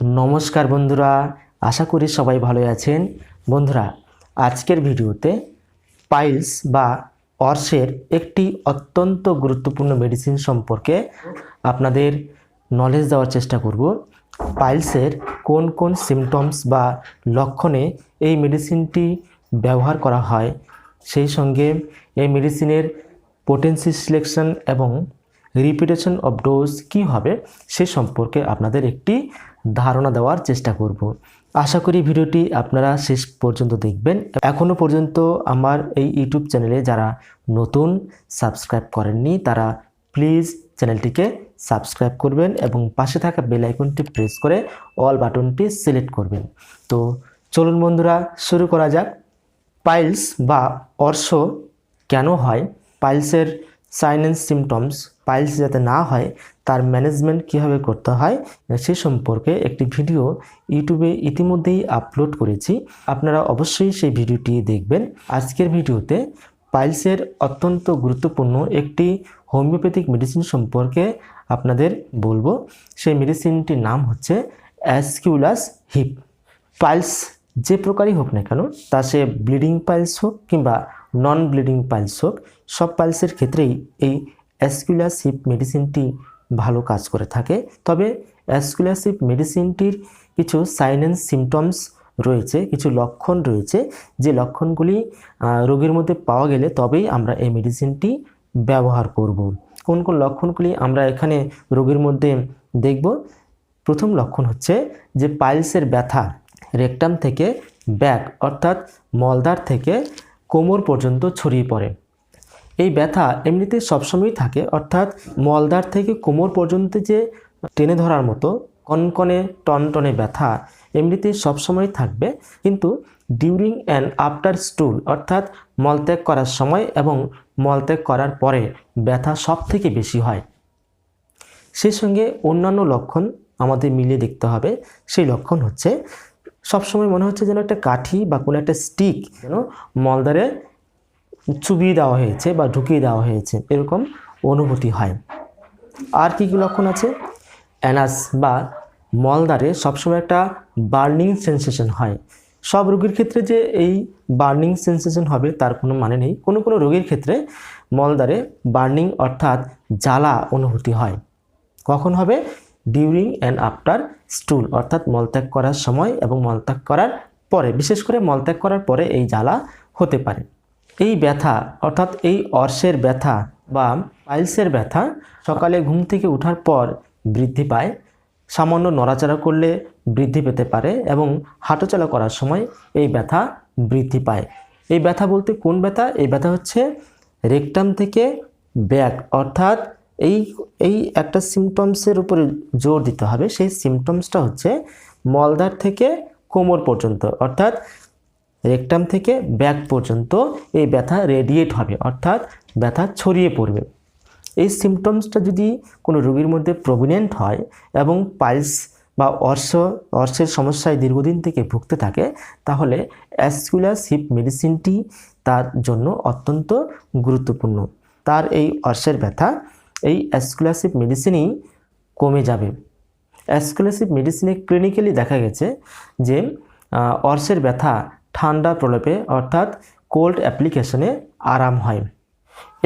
নমস্কার বন্ধুরা, আশা করি সবাই ভালো আছেন। বন্ধুরা, আজকের ভিডিওতে পাইলস বা অর্শের একটি অত্যন্ত গুরুত্বপূর্ণ মেডিসিন সম্পর্কে আপনাদের নলেজ দেওয়ার চেষ্টা করব। পাইলসের কোন কোন সিমটমস বা লক্ষণে এই মেডিসিনটি ব্যবহার করা হয়, সেই সঙ্গে এই মেডিসিনের পোটেন্সি সিলেকশন এবং রিপিটেশন অফ ডোজ কী হবে সে সম্পর্কে আপনাদের একটি ধারণা দেওয়ার চেষ্টা করব। আশা করি ভিডিওটি আপনারা শেষ পর্যন্ত দেখবেন। এখনও পর্যন্ত আমার এই ইউটিউব চ্যানেলে যারা নতুন সাবস্ক্রাইব করেননি, তারা প্লিজ চ্যানেলটিকে সাবস্ক্রাইব করবেন এবং পাশে থাকা বেল আইকনটি প্রেস করে অল বাটনটি সিলেক্ট করবেন। তো চলুন বন্ধুরা, শুরু করা যাক। পাইলস বা অর্শ কেন হয়? পাইলসের সাইন অ্যান্ড সিমটমস পাইলস যাতে না হয়, তার ম্যানেজমেন্ট কীভাবে করতে হয়, সে সম্পর্কে একটি ভিডিও ইউটিউবে ইতিমধ্যেই আপলোড করেছি। আপনারা অবশ্যই সেই ভিডিওটি দেখবেন। আজকের ভিডিওতে পাইলসের অত্যন্ত গুরুত্বপূর্ণ একটি হোমিওপ্যাথিক মেডিসিন সম্পর্কে আপনাদের বলব। সেই মেডিসিনটির নাম হচ্ছে অ্যাসকিউলাস হিপ পাইলস যে প্রকারই হোক না কেন, তা সে ব্লিডিং পাইলস হোক কিংবা নন ব্লিডিং পাইলস হোক, সব পাইলসের ক্ষেত্রেই এই অ্যাসকুলাসিপ মেডিসিনটি ভালো কাজ করে থাকে। তবে অ্যাসকুলাসিপ মেডিসিনটির কিছু সাইন অ্যান্ড সিমটমস রয়েছে, কিছু লক্ষণ রয়েছে। যে লক্ষণগুলি রোগীর মধ্যে পাওয়া গেলে তবেই আমরা এই মেডিসিনটি ব্যবহার করব। কোন কোন লক্ষণগুলি আমরা এখানে রোগীর মধ্যে দেখব? প্রথম লক্ষণ হচ্ছে যে পাইলসের ব্যথা রেকটাম থেকে ব্যাক অর্থাৎ মলদার থেকে কোমর পর্যন্ত ছড়িয়ে পড়ে। এই ব্যথা এমনিতে সবসময়ই থাকে, অর্থাৎ মলদার থেকে কোমর পর্যন্ত যে টেনে ধরার মতো কনকনে, টনটনে ব্যথা এমনিতে সবসময় থাকবে। কিন্তু ডিউরিং অ্যান্ড আফটার স্টুল অর্থাৎ মলত্যাগ করার সময় এবং মলত্যাগ করার পরে ব্যথা সব থেকে বেশি হয়। সেই সঙ্গে অন্যান্য লক্ষণ আমাদের মিলিয়ে দেখতে হবে। সেই লক্ষণ হচ্ছে সবসময় মনে হচ্ছে যেন একটা কাঠি বা কোনো একটা স্টিক যেন মলদারে চুবিয়ে দেওয়া হয়েছে বা ঢুকিয়ে দেওয়া হয়েছে, এরকম অনুভূতি হয়। আর কী কী লক্ষণ আছে? অ্যানাস বা মলদারে সবসময় একটা বার্নিং সেন্সেশন হয়। সব রোগীর ক্ষেত্রে যে এই বার্নিং সেন্সেশন হবে তার কোনো মানে নেই। কোনো কোনো রোগীর ক্ষেত্রে মলদারে বার্নিং অর্থাৎ জ্বালা অনুভূতি হয়। কখন হবে? ডিউরিং অ্যান্ড আফটার স্টুল, অর্থাৎ মলত্যাগ করার সময় এবং মলত্যাগ করার পরে, বিশেষ করে মলত্যাগ করার পরে এই জ্বালা হতে পারে। এই ব্যথা, অর্থাৎ এই অর্শের ব্যথা বা পাইলসের ব্যথা সকালে ঘুম থেকে ওঠার পর বৃদ্ধি পায়, সামান্য নড়াচড়া করলে বৃদ্ধি পেতে পারে এবং হাঁটাচলা করার সময় এই ব্যথা বৃদ্ধি পায়। এই ব্যথা বলতে কোন ব্যথা? এই ব্যথা হচ্ছে রেকটাম থেকে ব্যাক অর্থাৎ এই এই একটা সিমটমসের উপরে জোর দিতে হবে। সেই সিমটমসটা হচ্ছে মলদার থেকে কোমর পর্যন্ত, অর্থাৎ রেকটাম থেকে ব্যাক পর্যন্ত এই ব্যথা রেডিয়েট হবে, অর্থাৎ ব্যথা ছড়িয়ে পড়বে। এই সিমটমসটা যদি কোনো রোগীর মধ্যে প্রভিনেন্ট হয় এবং পাইলস বা অর্শ, অর্শের সমস্যায় দীর্ঘদিন থেকে ভুগতে থাকে, তাহলে অ্যাসকুলাস হিপ মেডিসিনটি তার জন্য অত্যন্ত গুরুত্বপূর্ণ। তার এই অর্শের ব্যথা এই অ্যাসকুলাসিভ মেডিসিনই কমে যাবে। অ্যাসকুলাসিভ মেডিসিনে ক্লিনিক্যালি দেখা গেছে যে অর্শের ব্যথা ঠান্ডা প্রলোপে অর্থাৎ কোল্ড অ্যাপ্লিকেশনে আরাম হয়।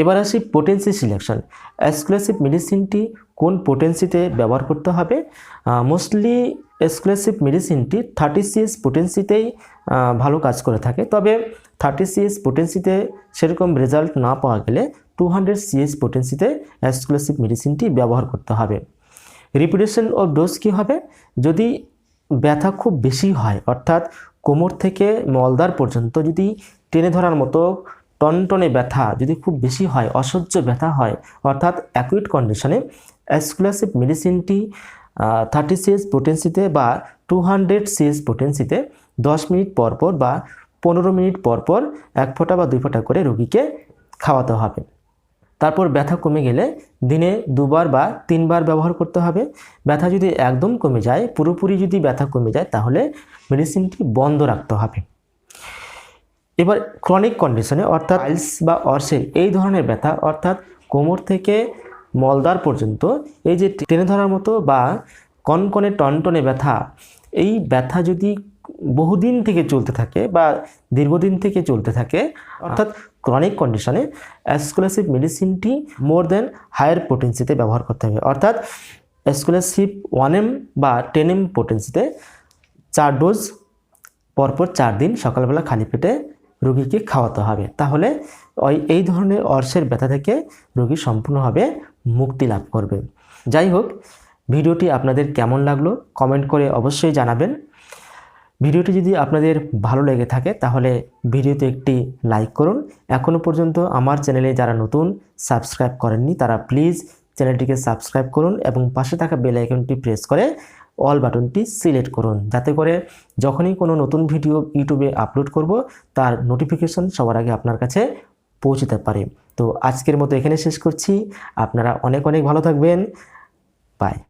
এবার আসি পোটেন্সি সিলেকশন অ্যাসকুলাসিভ মেডিসিনটি কোন পোটেন্সিতে ব্যবহার করতে হবে? মোস্টলি এক্সক্লুসিভ মেডিসিনটি থার্টি সিএস পোটেন্সিতেই ভালো কাজ করে থাকে। তবে থার্টি সিএস পোটেন্সিতে সেরকম রেজাল্ট না পাওয়া গেলে টু হান্ড্রেড সিএস পোটেন্সিতে এক্সক্লুসিভ মেডিসিনটি ব্যবহার করতে হবে। রিপিটেশন অফ ডোজ কী হবে? যদি ব্যথা খুব বেশি হয়, অর্থাৎ কোমর থেকে মলদার পর্যন্ত যদি টেনে ধরার মতো টনটনে ব্যথা যদি খুব বেশি হয়, অসহ্য ব্যথা হয়, অর্থাৎ অ্যাকুইট কন্ডিশনে অ্যাসকুলাসিভ মেডিসিনটি থার্টি সিএস পোটেন্সিতে বা টু হান্ড্রেড সিএস পোটেন্সিতে দশ মিনিট পর পর বা পনেরো মিনিট পর পর এক ফোঁটা বা দুই ফোঁটা করে রোগীকে খাওয়াতে হবে। তারপর ব্যথা কমে গেলে দিনে দুবার বা তিনবার ব্যবহার করতে হবে। ব্যথা যদি একদম কমে যায়, পুরোপুরি যদি ব্যথা কমে যায়, তাহলে মেডিসিনটি বন্ধ রাখতে হবে। এবার ক্রনিক কন্ডিশনে অর্থাৎ পাইলস বা অর্শের এই ধরনের ব্যথা, অর্থাৎ কোমর থেকে মলদার পর্যন্ত এই যে টেনে ধরার মতো বা কনকনে টনটনে ব্যথা, এই ব্যথা যদি বহুদিন থেকে চলতে থাকে বা দীর্ঘদিন থেকে চলতে থাকে, অর্থাৎ ক্রনিক কন্ডিশনে অ্যাসকুলেসিভ মেডিসিনটি মোর দেন হায়ার পোটেন্সিতে ব্যবহার করতে হবে। অর্থাৎ অ্যাসকুলেসিভ ওয়ান এম বা টেন এম পোটেন্সিতে চার ডোজ পরপর চার দিন সকালবেলা খালি পেটে রোগীকে খাওয়াতে হবে। তাহলে ওই, এই ধরনের অর্শের ব্যথা থেকে রোগী সম্পূর্ণভাবে মুক্তি লাভ করবে। যাই হোক, ভিডিওটি আপনাদের কেমন লাগল কমেন্ট করে অবশ্যই জানাবেন। ভিডিওটি যদি আপনাদের ভালো লেগে থাকে, তাহলে ভিডিওতে একটি লাইক করুন। এখনও পর্যন্ত আমার চ্যানেলে যারা নতুন, সাবস্ক্রাইব করেননি, তারা প্লিজ চ্যানেলটিকে সাবস্ক্রাইব করুন এবং পাশে থাকা বেল আইকনটি প্রেস করে অল বাটনটি সিলেক্ট করুন। যাতে করে যখনই কোনো নতুন ভিডিও ইউটিউবে আপলোড করব, তার নোটিফিকেশন সবার আগে আপনার কাছে পৌঁছতে পারে। তো আজকের মতো এখানে শেষ করছি। আপনারা অনেক অনেক ভালো থাকবেন। বাই